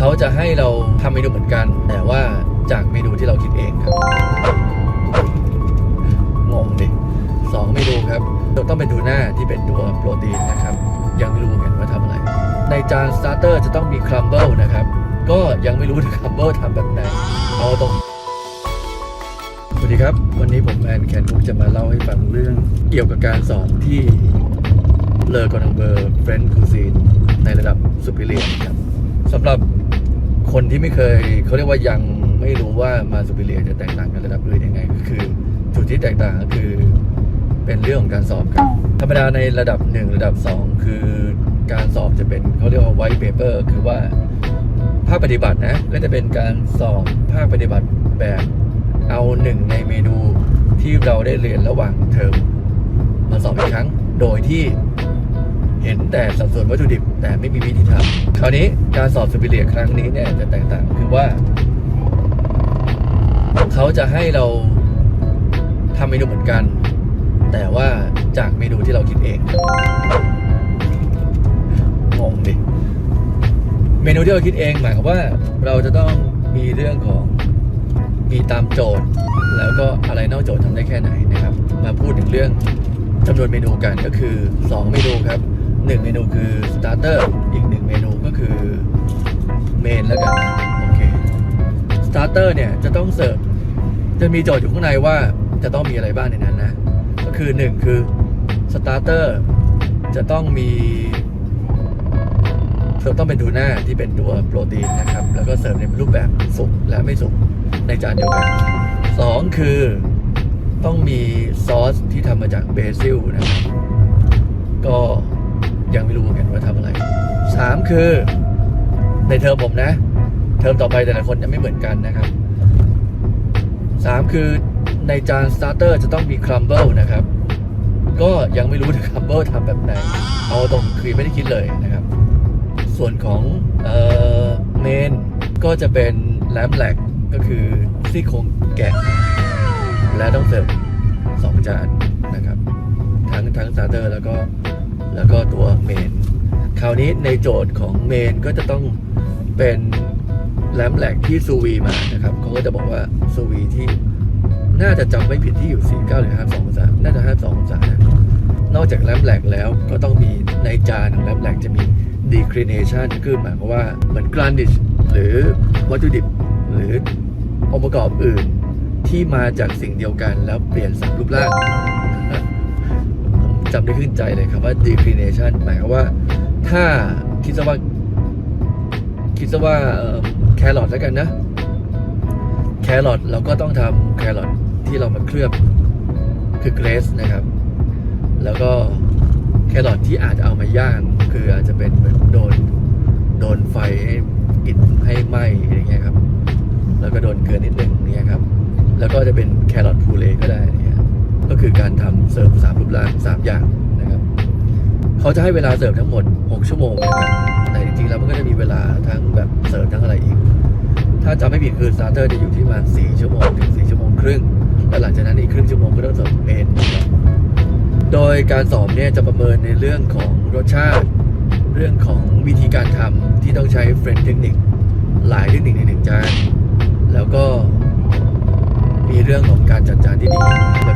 เขาจะให้เราทำเมนูเหมือนกัน แต่ว่าจากเมนูที่เราคิดเองครับงงดิสองเมนูครับต้องเป็นทูน่าที่เป็นตัวโปรตีนนะครับ ยังไม่รู้เหมือนกันว่าทำอะไร ในจานสตาร์เตอร์จะต้องมีครัมเบิลนะครับ ก็ยังไม่รู้ครัมเบิลทำแบบไหนเอาตรงสวัสดีครับ วันนี้ผมแอนแคนคุกจะมาเล่าให้ฟังเรื่องเกี่ยวกับการสอนที่เลอกอนังเบอร์เฟรนด์คูซีนในระดับสุพิเรียนครับ สำหรับคนที่ไม่เคยเขาเรียกว่ายังไม่รู้ว่ามาสุพิเรียจะแตกต่างกันระดับอื่นยังไง ก็คือ จุดที่แตกต่างก็คือเป็นเรื่องของการสอบครับธรรมดาในระดับ 1 ระดับ 2 คือการสอบจะเป็นเขาเรียกว่าไวท์เปเปอร์คือว่าภาคปฏิบัตินะก็จะเป็นการสอบภาคปฏิบัติแบบเอาหนึ่งในเมนูที่เราได้เรียนระหว่างเทอมมาสอบอีกครั้ง โดยที่ เห็นแต่สัดส่วนวัตถุดิบแต่ไม่มีวิธีทำคราวนี้การสอบสปิเรียครั้งนี้เนี่ยจะแตกต่างคือว่า เขาจะให้เราทำเมนูเหมือนกัน แต่ว่าจากเมนูที่เราคิดเองงงดิเมนูที่เราคิดเองหมายความว่าเราจะต้องมีเรื่องของมีตามโจทย์ แล้วก็อะไรนอกโจทย์ทำได้แค่ไหนนะครับ มาพูดถึงเรื่องจำนวนเมนูกันก็คือ 2 เมนูครับ 1เมนูคือสตาร์เตอร์อีก1เมนูก็คือเมนแล้วกันโอเคสตาร์เตอร์เนี่ยจะต้องเสิร์ฟจะมีโจทย์อยู่ข้างในว่าจะต้องมีอะไรบ้างในนั้นนะ ก็คือ1คือสตาร์เตอร์จะต้องมีเสิร์ฟต้องเป็นทูน่าที่เป็นตัวโปรตีนนะครับ แล้วก็เสิร์ฟในรูปแบบสุกและไม่สุกในจานเดียวกันสองคือต้องมีซอสที่ทำมาจากเบซิลนะครับก็ ยังไม่รู้เหมือนกันว่าทำอะไรสามคือ ในเทอมผมนะ เทอมต่อไปแต่ละคนจะไม่เหมือนกันนะครับสามคือในจานสตาร์เตอร์จะต้องมีครัมเบิลนะครับ ก็ยังไม่รู้ถึงครัมเบิลทำแบบไหน เอาตรงคือไม่ได้คิดเลยนะครับ ส่วนของเมนก็จะเป็นแลมแหลกก็คือซี่โครงแกะ และต้องเสิร์ฟสองจานนะครับ ทั้งทั้งสตาร์เตอร์แล้วก็ แล้วก็ตัวเมน คราวนี้ในโจทย์ของเมนก็จะต้องเป็นแลมแหลกที่ซูวีมานะครับเขาก็จะบอกว่าซูวีที่น่าจะจำไม่ผิดที่อยู่ 49 หรือ 52องศาน่าจะ 52องศานะนอกจากแลมแหลกแล้วก็ต้องมีในจานของแลมแหลกจะมี declination คือหมายความว่าเหมือน garnish หรือวัตถุดิบหรือองค์ประกอบอื่นที่มาจากสิ่งเดียวกันแล้วเปลี่ยนสัรูปร่าง จำได้ขึ้นใจเลยครับว่า declination หมายความว่า ถ้าคิดซะว่า คิดซะว่าแครอทแล้วกันนะ แครอทเราก็ต้องทำแครอทที่เรามาเคลือบคือเกรสนะครับ แล้วก็แครอทที่อาจจะเอามาย่าง คืออาจจะเป็นเหมือนโดนโดนไฟให้กินให้ไหม้อย่างเงี้ยครับ แล้วก็โดนเกลือนิดหนึ่งเนี่ยครับ แล้วก็จะเป็นแครอทพูเลก็ได้ ก็คือการทำเสิร์ฟสามรูปร่างสามอย่างนะครับเขาจะให้เวลาเสิร์ฟทั้งหมด 6 ชั่วโมงนะครับแต่จริงๆแล้วมันก็จะมีเวลาทั้งแบบเสิร์ฟทั้งอะไรอีก ถ้าจำไม่ผิดคือสตาร์เตอร์จะอยู่ที่ประมาณ4ชั่วโมงถึง4ชั่วโมงครึ่งแล้วหลังจากนั้นอีกครึ่งชั่วโมงก็ต้องเสิร์ฟเมนโดยการสอบเนี่ยจะประเมินในเรื่องของรสชาติ เรื่องของวิธีการทำที่ต้องใช้เฟรนด์เทคนิคหลายเทคนิคในหนึ่งจานแล้วก็มีเรื่องของการจัดจานที่ดี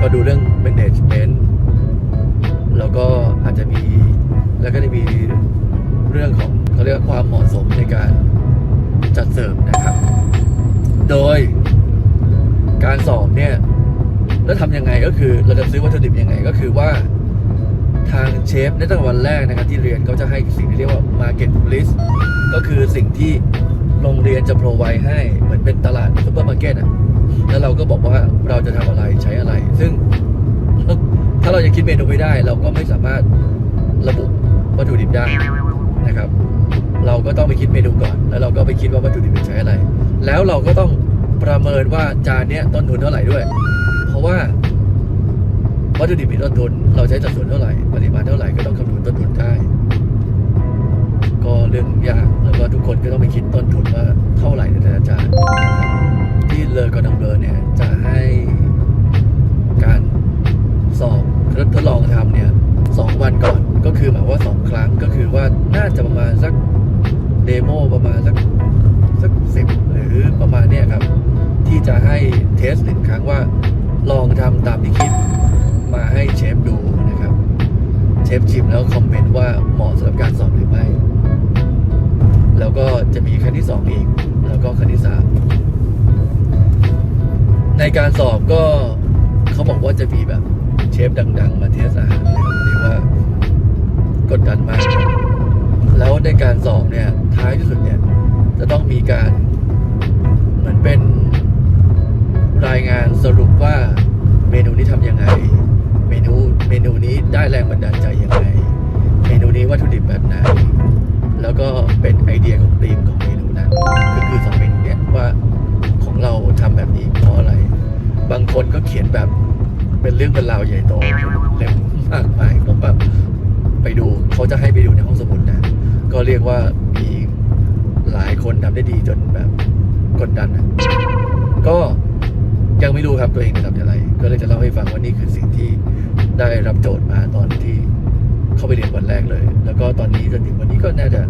ก็ดูเรื่อง management แล้วก็อาจจะมีแล้วก็จะมีเรื่องของเขาเรียกว่าความเหมาะสมในการจัดเสิร์ฟนะครับ โดยการสอบเนี่ยแล้วทำยังไงก็คือเราจะซื้อวัตถุดิบยังไงก็คือว่าทางเชฟในตั้งแต่วันแรกนะครับที่เรียนเขาจะให้สิ่งที่เรียกว่า market list ก็คือสิ่งที่โรงเรียนจะโปรไวให้เหมือนเป็นตลาดซุปเปอร์มาร์เก็ตอะ แล้วเราก็บอกว่าเราจะทำอะไรใช้อะไร ซึ่งถ้าเรายังคิดเมนูไม่ได้ เราก็ไม่สามารถระบุวัตถุดิบได้นะครับ เราก็ต้องไปคิดเมนูก่อน แล้วเราก็ไปคิดว่าวัตถุดิบจะใช้อะไร แล้วเราก็ต้องประเมินว่าจานเนี้ยต้นทุนเท่าไหร่ด้วย เพราะว่าวัตถุดิบมีต้นทุน เราใช้สัดส่วนเท่าไหร่ ปริมาณเท่าไหร่ก็ต้องคำนวณต้นทุนได้ ก็เรื่องยากแล้วก็ทุกคนก็ต้องไปคิดต้นทุนว่าเท่าไหร่ในแต่ละจานนะครับที่ เลอร์กอดัมเลอเนี่ยจะให้การสอบทดลองทำเนี่ยสองวันก่อนก็คือหมายว่าสองครั้งก็คือว่าน่าจะประมาณสักเดโมประมาณสักสักสิบหรือประมาณเนี่ยครับ ที่จะให้เทสหนึ่งครั้งว่าลองทำตามที่คิดมาให้เชฟดูนะครับ เชฟชิมแล้วคอมเมนต์ว่าเหมาะสำหรับการสอบหรือไม่ แล้วก็จะมีครั้งที่สองอีก แล้วก็ครั้งที่สาม ในการสอบก็เขาบอกว่าจะมีแบบเชฟดัง ๆ มาเทสอาหารเรียกว่ากดดันมาก แล้วในการสอบเนี่ยท้ายที่สุดเนี่ยจะต้องมีการเหมือนเป็นรายงานสรุปว่าเมนูนี้ทำยังไง เมนูเมนูนี้ได้แรงบันดาลใจยังไง เมนูนี้วัตถุดิบแบบไหน แล้วก็เป็นไอเดียของธีมของเมนูนั้นก็คือสองเมนูเนี้ยว่าของเราทำแบบนี้เพราะอะไร บางคนก็เขียนแบบเป็นเรื่องเป็นราวใหญ่โตเล่มมากมายผมแบบไปดูเขาจะให้ไปดูในห้องสมุดนะ ก็เรียกว่ามีหลายคนทำได้ดีจนแบบกดดันนะก็ยังไม่รู้ครับตัวเองจะทำอย่างไร ก็เลยจะเล่าให้ฟังว่านี่คือสิ่งที่ได้รับโจทย์มาตอนที่เข้าไปเรียนวันแรกเลย แล้วก็ตอนนี้จนถึงวันนี้ก็น่าจะ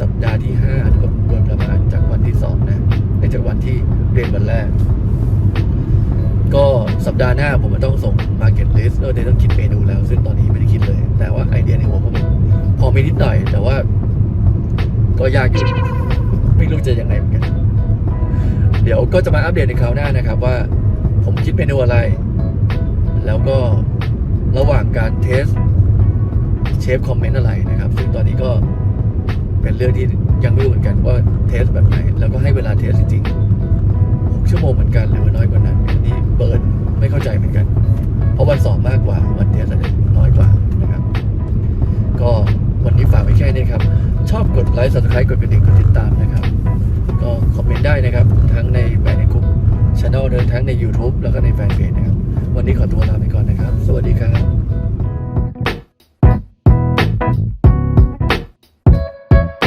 สัปดาห์ที่ห้าโดยประมาณจากวันที่สองนะในจากวันที่เรียนวันแรก สัปดาห์หน้าผมจะต้องส่ง Market List เออเดี๋ยวต้องคิดเมนูแล้ว ซึ่งตอนนี้ไม่ได้คิดเลย แต่ว่าไอเดียในหัวผมพอมีนิดหน่อย แต่ว่า ก็ยากอยู่ไม่รู้จะยังไงเหมือนกัน เดี๋ยวก็จะมาอัปเดตในคราวหน้านะครับ ว่า ผมคิดเมนูอะไร แล้วก็ระหว่างการเทสเชฟคอมเมนต์อะไรนะครับ ซึ่งตอนนี้ก็เป็นเรื่องที่ยังไม่รู้เหมือนกันว่าเทสแบบไหน แล้วก็ให้เวลาเทสจริงๆ ช anel เดินทั้งใน YouTube แล้วก็ในแฟนเพจนะครับ วันนี้ขอตัวลาไปก่อนนะครับ สวัสดีครับ